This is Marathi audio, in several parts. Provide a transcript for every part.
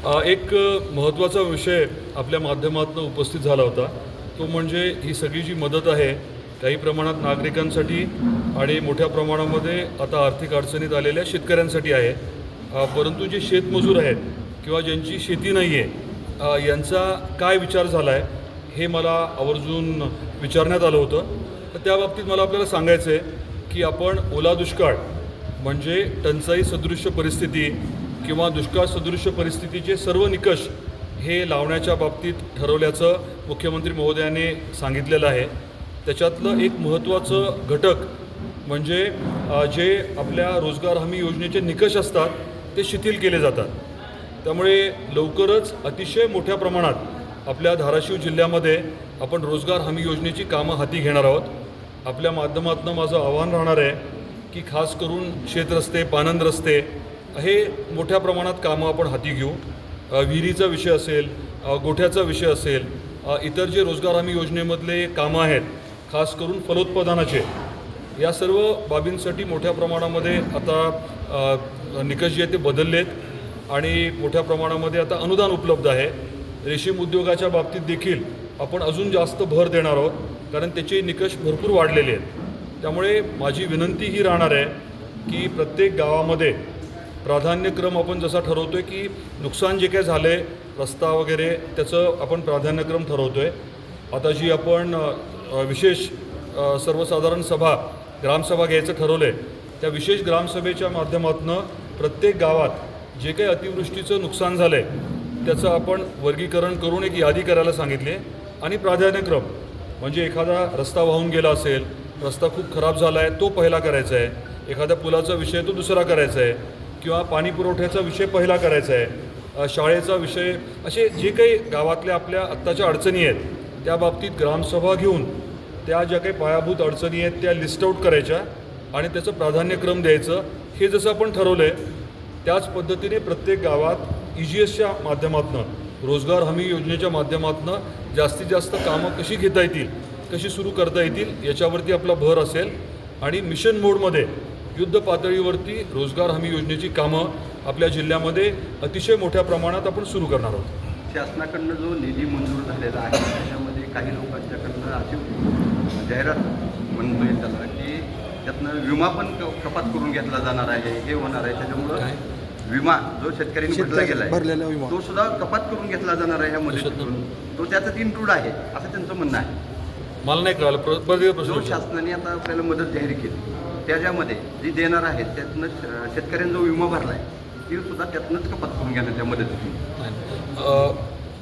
एक महत्त्वाचा विषय आपल्या माध्यमातून उपस्थित झाला होता. तो म्हणजे ही सगळी जी मदत आहे काही प्रमाणात नागरिकांसाठी आणि मोठ्या प्रमाणामध्ये आता आर्थिक अडचणीत आलेल्या शेतकऱ्यांसाठी आहे. परंतु जे शेतमजूर आहेत किंवा ज्यांची शेती नाही आहे यांचा काय विचार झाला आहे हे मला आवर्जून विचारण्यात आलं होतं. तर त्या बाबतीत मला आपल्याला सांगायचं आहे की आपण ओला दुष्काळ म्हणजे टंचाई सदृश्य परिस्थिती किंवा दुष्काळ सदृश्य परिस्थितीचे सर्व निकष हे लावण्याच्या बाबतीत ठरवल्याचं मुख्यमंत्री महोदयाने सांगितलेलं आहे. त्याच्यातलं एक महत्त्वाचं घटक म्हणजे जे आपल्या रोजगार हमी योजनेचे निकष असतात ते शिथिल केले जातात. त्यामुळे लवकरच अतिशय मोठ्या प्रमाणात आपल्या धाराशिव जिल्ह्यामध्ये आपण रोजगार हमी योजनेची कामं हाती घेणार आहोत. आपल्या माध्यमातून माझं आव्हान राहणार आहे की खास करून शेतरस्ते पानंद रस्ते हे मोठ्या प्रमाणात कामं आपण हाती घेऊ. विहिरीचा विषय असेल गोठ्याचा विषय असेल इतर जे रोजगार हमी योजनेमधले कामं आहेत खास करून फलोत्पादनाचे या सर्व बाबींसाठी मोठ्या प्रमाणामध्ये आता निकष जे आहेत ते बदललेत आणि मोठ्या प्रमाणामध्ये आता अनुदान उपलब्ध आहे. रेशीम उद्योगाच्या बाबतीत देखील आपण अजून जास्त भर देणार आहोत कारण त्याचे निकष भरपूर वाढलेले आहेत. त्यामुळे माझी विनंती ही राहणार आहे की प्रत्येक गावामध्ये प्राधान्यक्रम आपण जसा ठरवतो आहे की नुकसान जे काय झालं आहे रस्ता वगैरे त्याचं आपण प्राधान्यक्रम ठरवतो आहे आता जी आपण विशेष सर्वसाधारण सभा ग्रामसभा घ्यायचं ठरवलं आहे त्या विशेष ग्रामसभेच्या माध्यमातून प्रत्येक गावात जे काही अतिवृष्टीचं नुकसान झालं आहे त्याचं आपण वर्गीकरण करून एक यादी करायला सांगितली आणि प्राधान्यक्रम म्हणजे एखादा रस्ता वाहून गेला असेल रस्ता खूप खराब झाला आहे तो पहिला करायचा आहे. एखाद्या पुलाचा विषय तो दुसरा करायचा आहे. किंवा पाणी पुरवठ्याचा विषय पहिला करायचा आहे शाळेचा विषय असे जे काही गावातल्या आपल्या आत्ताच्या अडचणी आहेत त्या बाबतीत ग्रामसभा घेऊन त्या ज्या काही पायाभूत अडचणी आहेत त्या लिस्ट आऊट करायच्या आणि त्याचं प्राधान्यक्रम द्यायचं. हे जसं आपण ठरवलं आहे त्याच पद्धतीने प्रत्येक गावात ई जी एसच्या माध्यमातून रोजगार हमी योजनेच्या माध्यमातून जास्तीत जास्त कामं कशी घेता येतील कशी सुरू करता येतील याच्यावरती आपला भर असेल. आणि मिशन मोडमध्ये युद्ध पातळीवरती रोजगार हमी योजनेची कामं आपल्या जिल्ह्यामध्ये अतिशय मोठ्या प्रमाणात आपण सुरू करणार आहोत. शासनाकडनं जो निधी मंजूर झालेला आहे त्याच्यामध्ये काही लोकांच्याकडनं अशी जाहिरात म्हणतोय त्याला की त्यातनं विमा पण क- कपात करून घेतला जाणार आहे हे होणार आहे. त्याच्यामुळं? विमा जो शेतकऱ्यांनी भरला गेला विमा. तो सुद्धा कपात करून घेतला जाणार आहे ह्या मदतीतून. तो त्याच्यात इन्क्लूड आहे असं त्यांचं म्हणणं आहे. मला नाही कळालं. शासनाने आता आपल्याला मदत जाहीर केली. त्याच्यामध्ये जी देणार आहेत त्यातनं श- शेतकऱ्यांनी जो विमा भरला आहे ती सुद्धा त्यातनंच कपात करून घेणार त्या मदतीतून. अ,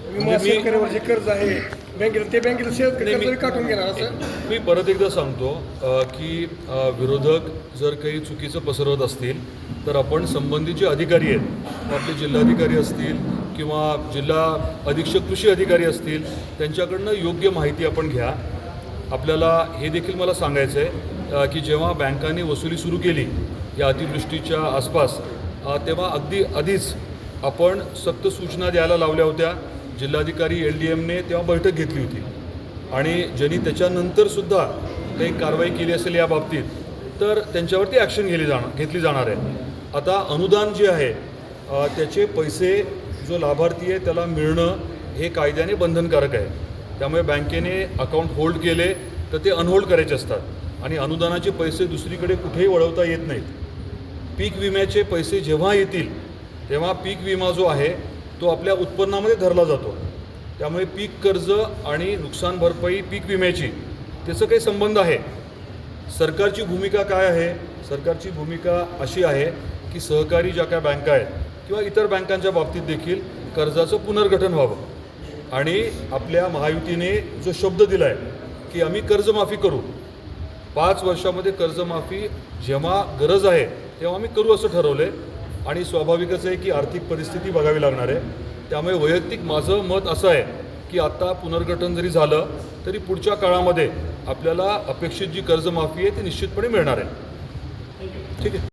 विमा म्हणजे मी शेतकऱ्यावर जे कर्ज आहे. बँकेला ते बँकेला शेतकरी घेणार असं? मी परत एकदा सांगतो की विरोधक जर काही चुकीचं पसरवत असतील तर आपण संबंधित जे अधिकारी आहेत आपले जिल्हाधिकारी असतील किंवा जिल्हा अधीक्षक कृषी अधिकारी असतील त्यांच्याकडनं योग्य माहिती आपण घ्या. आपल्याला हे देखील मला सांगायचं आहे अ, की जेव्हा बँकांनी वसुली सुरू केली या अतिवृष्टीच्या आसपास तेव्हा अगदी आधीच आपण सक्त सूचना द्यायला लावल्या होत्या. जिल्हाधिकारी एल डी एमने तेव्हा बैठक घेतली होती. आणि ज्यांनी त्याच्यानंतरसुद्धा काही कारवाई केली असेल या बाबतीत तर त्यांच्यावरती ॲक्शन घेतली जाणार घेतली जाणार आहे. आता अनुदान जे आहे त्याचे पैसे जो लाभार्थी आहे त्याला मिळणं हे कायद्याने बंधनकारक आहे. त्यामुळे बँकेने अकाउंट होल्ड केले तर ते अनहोल्ड करायचे असतात. आणि अनुदानाचे पैसे दुसरीकडे कुठेही वळवता येत नाहीत. पीक विम्याचे पैसे जेव्हा येतील तेव्हा पीक विमा जो आहे तो आपल्या उत्पन्नामध्ये धरला जातो. त्यामुळे पीक कर्ज आणि नुकसान भरपाई पीक विम्याची त्याचं काही संबंध आहे. सरकारची भूमिका काय आहे? सरकारची भूमिका अशी आहे की सहकारी ज्या काय बँका आहेत किंवा इतर बँकांच्या बाबतीत देखील कर्जाचं पुनर्गठन व्हावं. आणि आपल्या महायुतीने जो शब्द दिला आहे की आम्ही कर्जमाफी करू पाच वर्षामध्ये कर्जमाफी जेव्हा गरज आहे तेव्हा आम्ही करू असं ठरवलं. आहे आणि स्वाभाविकच आहे की आर्थिक परिस्थिती बघावी लागणार आहे. त्यामुळे वैयक्तिक माझं मत असं आहे की आत्ता पुनर्गठन जरी झालं तरी पुढच्या काळामध्ये आपल्याला अपेक्षित जी कर्जमाफी आहे ती निश्चितपणे मिळणार आहे. ठीक आहे.